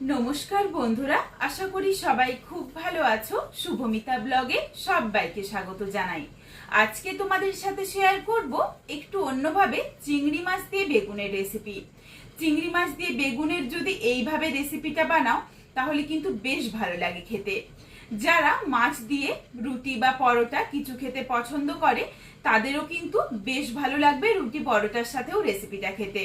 নমস্কার বন্ধুরা, আশা করি সবাই খুব ভালো আছো। শুভমিতা ব্লগে সবাইকে স্বাগত জানাই। আজকে তোমাদের সাথে শেয়ার করব একটু অন্যভাবে চিংড়ি মাছ দিয়ে বেগুনের রেসিপি চিংড়ি মাছ দিয়ে বেগুনের যদি এইভাবে রেসিপিটা বানাও, তাহলে কিন্তু বেশ ভালো লাগে খেতে। যারা মাছ দিয়ে রুটি বা পরোটা কিছু খেতে পছন্দ করে, তাদেরও কিন্তু বেশ ভালো লাগবে রুটি পরোটার সাথেও রেসিপিটা খেতে।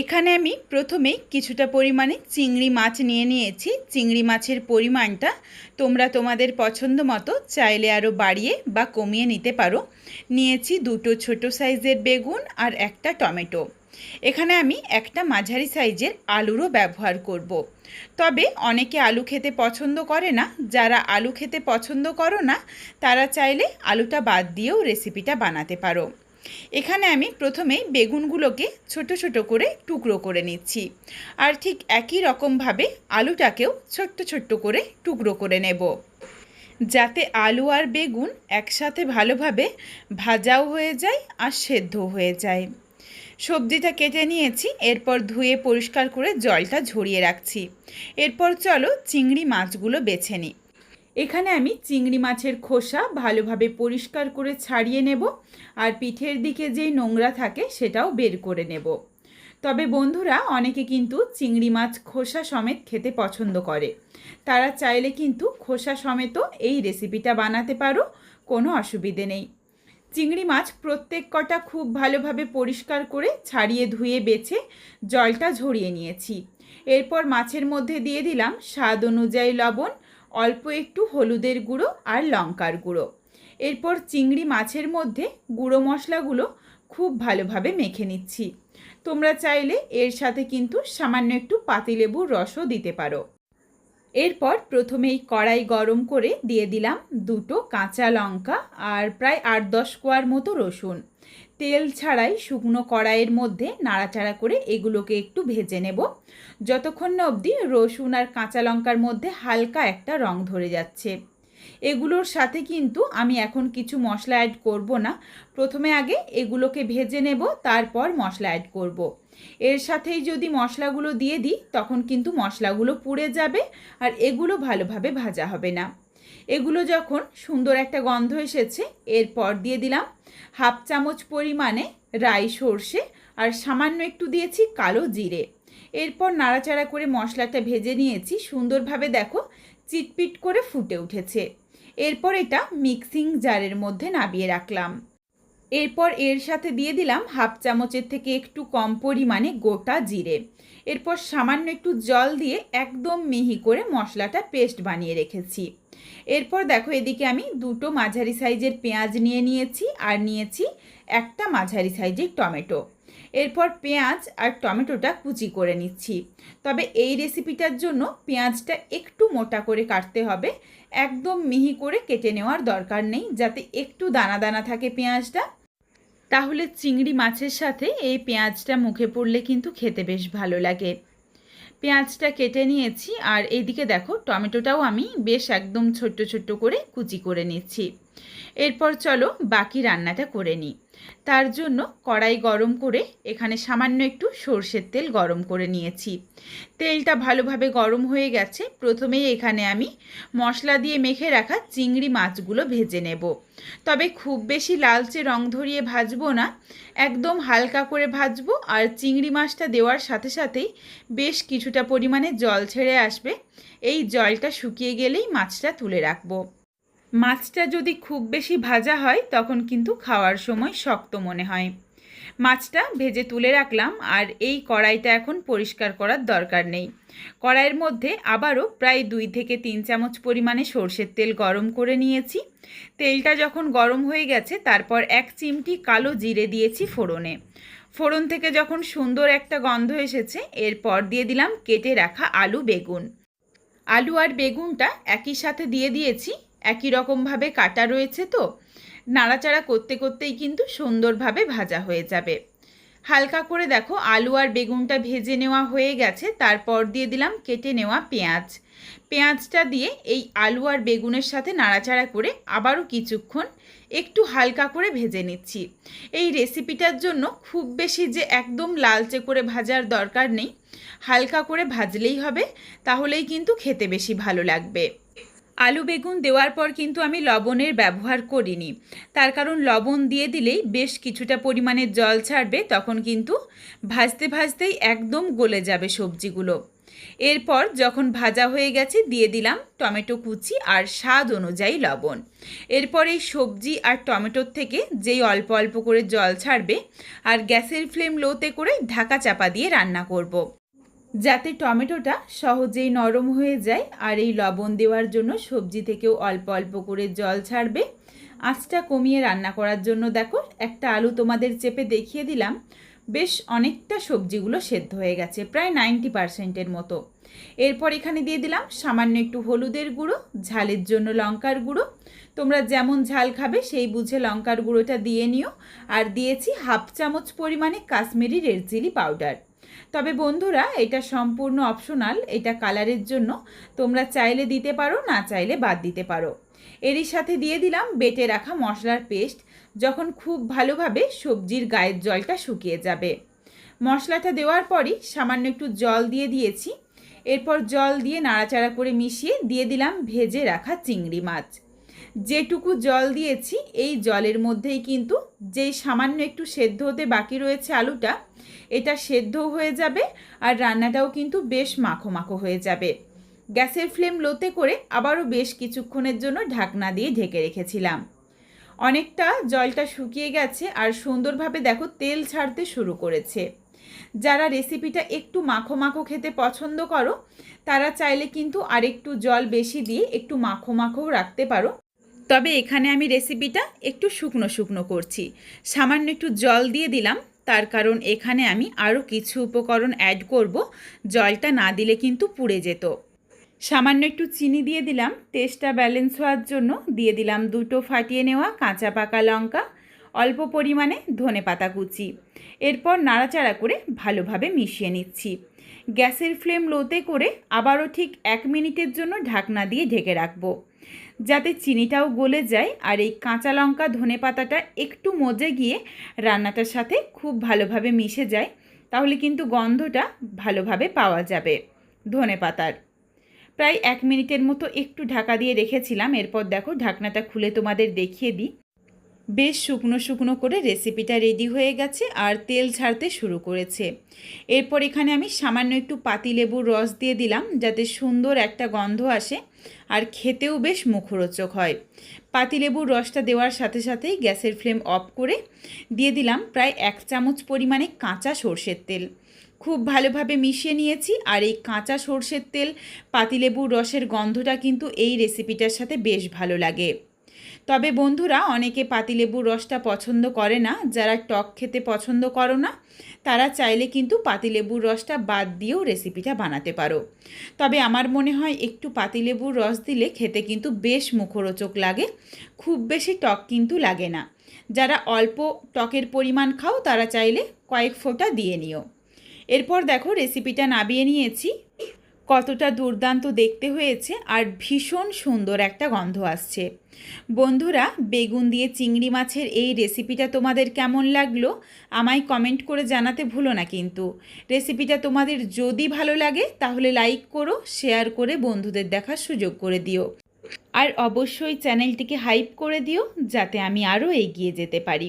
এখানে আমি প্রথমেই কিছুটা পরিমাণে চিংড়ি মাছ নিয়ে নিয়েছি। চিংড়ি মাছের পরিমাণটা তোমরা তোমাদের পছন্দ মতো চাইলে আরও বাড়িয়ে বা কমিয়ে নিতে পারো। নিয়েছি দুটো ছোট সাইজের বেগুন আর একটা টমেটো। এখানে আমি একটা মাঝারি সাইজের আলুরও ব্যবহার করব। তবে অনেকে আলু খেতে পছন্দ করে না। যারা আলু খেতে পছন্দ করো না, তারা চাইলে আলুটা বাদ দিয়েও রেসিপিটা বানাতে পারো। এখানে আমি প্রথমেই বেগুনগুলোকে ছোট ছোট করে টুকরো করে নিচ্ছি। আর ঠিক একই রকমভাবে আলুটাকেও ছোট্ট ছোট্ট করে টুকরো করে নেব। যাতে আলু আর বেগুন একসাথে ভালোভাবে ভাজাও হয়ে যায় আর সেদ্ধ হয়ে যায়। সবজিটা কেটে নিয়েছি, এরপর ধুয়ে পরিষ্কার করে জলটা ঝরিয়ে রাখছি। এরপর চলো চিংড়ি মাছগুলো বেছে নিই। এখানে আমি চিংড়ি মাছের খোসা ভালোভাবে পরিষ্কার করে ছাড়িয়ে নেব আর পিঠের দিকে যেই নোংরা থাকে সেটাও বের করে নেব। তবে বন্ধুরা, অনেকে কিন্তু চিংড়ি মাছ খোসা সমেত খেতে পছন্দ করে। তারা চাইলে কিন্তু খোসা সমেত এই রেসিপিটা বানাতে পারো, কোনো অসুবিধে নেই। চিংড়ি মাছ প্রত্যেক কটা খুব ভালোভাবে পরিষ্কার করে ছাড়িয়ে ধুয়ে বেছে জলটা ঝরিয়ে নিয়েছি। এরপর মাছের মধ্যে দিয়ে দিলাম স্বাদ অনুযায়ী লবণ অল্প একটু হলুদের গুঁড়ো আর লঙ্কার গুঁড়ো। এরপর চিংড়ি মাছের মধ্যে গুঁড়ো মশলাগুলো খুব ভালোভাবে মেখে নিচ্ছি। তোমরা চাইলে এর সাথে কিন্তু সামান্য একটু পাতিলেবুর রসও দিতে পারো। এরপর প্রথমেই কড়াই গরম করে দিয়ে দিলাম দুটো কাঁচা লঙ্কা আর প্রায় আট দশ কোয়ার মতো রসুন। তেল ছাড়াই শুকনো কড়াইয়ের মধ্যে নাড়াচাড়া করে এগুলোকে একটু ভেজে নেব। যতক্ষণ না অবধি রসুন আর কাঁচা লঙ্কার মধ্যে হালকা একটা রং ধরে যাচ্ছে। এগুলোর সাথে কিন্তু আমি এখন কিছু মশলা অ্যাড করব না। প্রথমে আগে এগুলোকে ভেজে নেব, তারপর মশলা অ্যাড করব। এর সাথেই যদি মশলাগুলো দিয়ে দিই, তখন কিন্তু মশলাগুলো পুড়ে যাবে আর এগুলো ভালোভাবে ভাজা হবে না। এগুলো যখন সুন্দর একটা গন্ধ এসেছে, এরপর দিয়ে দিলাম হাফ চামচ পরিমাণে রাই সর্ষে আর সামান্য একটু দিয়েছি কালো জিরে। এরপর নাড়াচাড়া করে মশলাটা ভেজে নিয়েছি। সুন্দরভাবে দেখো চিটপিট করে ফুটে উঠেছে। এরপর এটা মিক্সিং জারের মধ্যে নাবিয়ে রাখলাম। এরপর এর সাথে দিয়ে দিলাম হাফ চামচের থেকে একটু কম পরিমাণে গোটা জিরে। এরপর সামান্য একটু জল দিয়ে একদম মিহি করে মশলাটা পেস্ট বানিয়ে রেখেছি। এরপর দেখো এদিকে আমি দুটো মাঝারি সাইজের পেঁয়াজ নিয়ে নিয়েছি আর নিয়েছি একটা মাঝারি সাইজের টমেটো। এরপর পেঁয়াজ আর টমেটোটা কুচি করে নিচ্ছি। তবে এই রেসিপিটার জন্য পেঁয়াজটা একটু মোটা করে কাটতে হবে। একদম মিহি করে কেটে নেওয়ার দরকার নেই, যাতে একটু দানা দানা থাকে পেঁয়াজটা। তাহলে চিংড়ি মাছের সাথে এই পেঁয়াজটা মুখে পড়লে কিন্তু খেতে বেশ ভালো লাগে। পেঁয়াজটা কেটে নিয়েছি, আর এইদিকে দেখো টমেটোটাও আমি বেশ একদম ছোট্ট ছোট্ট করে কুচি করে নিচ্ছি। এরপর চলো বাকি রান্নাটা করে নিই। তার জন্য কড়াই গরম করে এখানে সামান্য একটু সর্ষের তেল গরম করে নিয়েছি। তেলটা ভালোভাবে গরম হয়ে গেছে। প্রথমেই এখানে আমি মশলা দিয়ে মেখে রাখা চিংড়ি মাছগুলো ভেজে নেব। তবে খুব বেশি লালচে রং ধরিয়ে ভাজবো না। একদম হালকা করে ভাজবো আর চিংড়ি মাছটা দেওয়ার সাথে সাথেই বেশ কিছুটা পরিমাণে জল ছেড়ে আসবে। এই জলটা শুকিয়ে গেলেই মাছটা তুলে রাখব। মাছটা যদি খুব বেশি ভাজা হয়, তখন কিন্তু খাওয়ার সময় শক্ত মনে হয়। মাছটা ভেজে তুলে রাখলাম আর এই কড়াইটা এখন পরিষ্কার করার দরকার নেই। কড়াইয়ের মধ্যে আবারও প্রায় দুই থেকে তিন চামচ পরিমাণে সর্ষের তেল গরম করে নিয়েছি। তেলটা যখন গরম হয়ে গেছে, তারপর এক চিমটি কালো জিরে দিয়েছি ফোড়নে। ফোড়ন থেকে যখন সুন্দর একটা গন্ধ এসেছে, এরপর দিয়ে দিলাম কেটে রাখা আলু বেগুন। আলু আর বেগুনটা একই সাথে দিয়ে দিয়েছি। একই রকমভাবে কাটা রয়েছে তো। নাড়াচাড়া করতে করতেই কিন্তু সুন্দরভাবে ভাজা হয়ে যাবে। হালকা করে দেখো, আলু আর বেগুনটা ভেজে নেওয়া হয়ে গেছে, তারপর দিয়ে দিলাম কেটে নেওয়া পেঁয়াজ। পেঁয়াজটা দিয়ে এই আলু আর বেগুনের সাথে নাড়াচাড়া করে আবারও কিছুক্ষণ একটু হালকা করে ভেজে নিচ্ছি। এই রেসিপিটার জন্য খুব বেশি যে একদম লালচে করে ভাজার দরকার নেই। হালকা করে ভাজলেই হবে, তাহলেই কিন্তু খেতে বেশি ভালো লাগবে। আলু বেগুন দেওয়ার পর কিন্তু আমি লবণের ব্যবহার করিনি। তার কারণ লবণ দিয়ে দিলেই বেশ কিছুটা পরিমাণে জল ছাড়বে, তখন কিন্তু ভাজতে ভাজতেই একদম গলে যাবে সবজিগুলো। এরপর যখন ভাজা হয়ে গেছে, দিয়ে দিলাম টমেটো কুচি আর স্বাদ অনুযায়ী লবণ। এরপর এই সবজি আর টমেটোর থেকে যেই অল্প অল্প করে জল ছাড়বে, আর গ্যাসের ফ্লেম লোতে করে ঢাকা চাপা দিয়ে রান্না করব। যাতে টমেটোটা সহজেই নরম হয়ে যায় আর এই লবণ দেওয়ার জন্য সবজি থেকেও অল্প অল্প করে জল ছাড়বে। আঁচটা কমিয়ে রান্না করার জন্য দেখো, একটা আলু তোমাদের চেপে দেখিয়ে দিলাম, বেশ অনেকটা সবজিগুলো সেদ্ধ হয়ে গেছে, প্রায় নাইনটি পার্সেন্টের মতো। এরপর এখানে দিয়ে দিলাম সামান্য একটু হলুদের গুঁড়ো, ঝালের জন্য লঙ্কার গুঁড়ো। তোমরা যেমন ঝাল খাবে সেই বুঝে লঙ্কার গুঁড়োটা দিয়ে নিও। আর দিয়েছি হাফ চামচ পরিমাণে কাশ্মীরি রেড চিলি পাউডার। তবে বন্ধুরা, এটা সম্পূর্ণ অপশনাল এটা কালারের জন্য। তোমরা চাইলে দিতে পারো, না চাইলে বাদ দিতে পারো। এরই সাথে দিয়ে দিলাম বেটে রাখা মশলার পেস্ট, যখন খুব ভালোভাবে সবজির গায়ের জলটা শুকিয়ে যাবে। মশলাটা দেওয়ার পরই সামান্য একটু জল দিয়ে দিয়েছি। এরপর জল দিয়ে নাড়াচাড়া করে মিশিয়ে দিয়ে দিলাম ভেজে রাখা চিংড়ি মাছ। যেটুকু জল দিয়েছি, এই জলের মধ্যেই কিন্তু যেই সামান্য একটু সেদ্ধ হতে বাকি রয়েছে আলুটা এটা সেদ্ধ হয়ে যাবে আর রান্নাটাও কিন্তু বেশ মাখো মাখো হয়ে যাবে। গ্যাসের ফ্লেম লোতে করে আবারও বেশ কিছুক্ষণের জন্য ঢাকনা দিয়ে ঢেকে রেখেছিলাম। অনেকটা জলটা শুকিয়ে গেছে আর সুন্দরভাবে দেখো তেল ছাড়তে শুরু করেছে। যারা রেসিপিটা একটু মাখো মাখো খেতে পছন্দ করো, তারা চাইলে কিন্তু আরেকটু জল বেশি দিয়ে একটু মাখো মাখো রাখতে পারো। তবে এখানে আমি রেসিপিটা একটু শুকনো শুকনো করছি। সামান্য একটু জল দিয়ে দিলাম। তার কারণ এখানে আমি আরও কিছু উপকরণ অ্যাড করব, জলটা না দিলে কিন্তু পুড়ে যেত। সামান্য একটু চিনি দিয়ে দিলাম টেস্টটা ব্যালেন্স হওয়ার জন্য দিয়ে দিলাম দুটো ফাটিয়ে নেওয়া কাঁচা পাকা লঙ্কা, অল্প পরিমাণে ধনে পাতা কুচি। এরপর নাড়াচাড়া করে ভালোভাবে মিশিয়ে নিচ্ছি। গ্যাসের ফ্লেম লোতে করে আবারও ঠিক এক মিনিটের জন্য ঢাকনা দিয়ে ঢেকে রাখব। যাতে চিনিটাও গলে যায় আর এই কাঁচা লঙ্কা ধনে পাতাটা একটু মজে গিয়ে রান্নাটার সাথে খুব ভালোভাবে মিশে যায়, তাহলে কিন্তু গন্ধটা ভালোভাবে পাওয়া যাবে ধনে পাতার। প্রায় এক মিনিটের মতো একটু ঢাকা দিয়ে রেখেছিলাম, এরপর দেখো ঢাকনাটা খুলে তোমাদের দেখিয়ে দিই। বেশ শুকনো শুকনো করে রেসিপিটা রেডি হয়ে গেছে আর তেল ছাড়তে শুরু করেছে। এরপর এখানে আমি সামান্য একটু পাতিলেবুর রস দিয়ে দিলাম যাতে সুন্দর একটা গন্ধ আসে আর খেতেও বেশ মুখরোচক হয়। পাতিলেবুর রসটা দেওয়ার সাথে সাথেই গ্যাসের ফ্লেম অফ করে দিয়ে দিলাম প্রায় এক চামচ পরিমাণে কাঁচা সর্ষের তেল। খুব ভালোভাবে মিশিয়ে নিয়েছি আর এই কাঁচা সর্ষের তেল পাতিলেবুর রসের গন্ধটা কিন্তু এই রেসিপিটার সাথে বেশ ভালো লাগে। তবে বন্ধুরা, অনেকে পাতিলেবুর রসটা পছন্দ করে না। যারা টক খেতে পছন্দ করো না, তারা চাইলে কিন্তু পাতিলেবুর রসটা বাদ দিয়েও রেসিপিটা বানাতে পারো। তবে আমার মনে হয়, একটু পাতিলেবুর রস দিলে খেতে কিন্তু বেশ মুখরোচক লাগে। খুব বেশি টক কিন্তু লাগে না। যারা অল্প টকের পরিমাণ খাও, তারা চাইলে কয়েক ফোঁটা দিয়ে নিও। এরপর দেখো, রেসিপিটা নাবিয়ে নিয়েছি। কতটা দুর্দান্ত দেখতে হয়েছে আর ভীষণ সুন্দর একটা গন্ধ আসছে। বন্ধুরা, বেগুন দিয়ে চিংড়ি মাছের এই রেসিপিটা তোমাদের কেমন লাগল? আমায় কমেন্ট করে জানাতে ভুলো না কিন্তু। রেসিপিটা তোমাদের যদি ভালো লাগে, তাহলে লাইক করো শেয়ার করে বন্ধুদের দেখার সুযোগ করে দিও। আর অবশ্যই চ্যানেলটিকে হাইপ করে দিও, যাতে আমি আরও এগিয়ে যেতে পারি।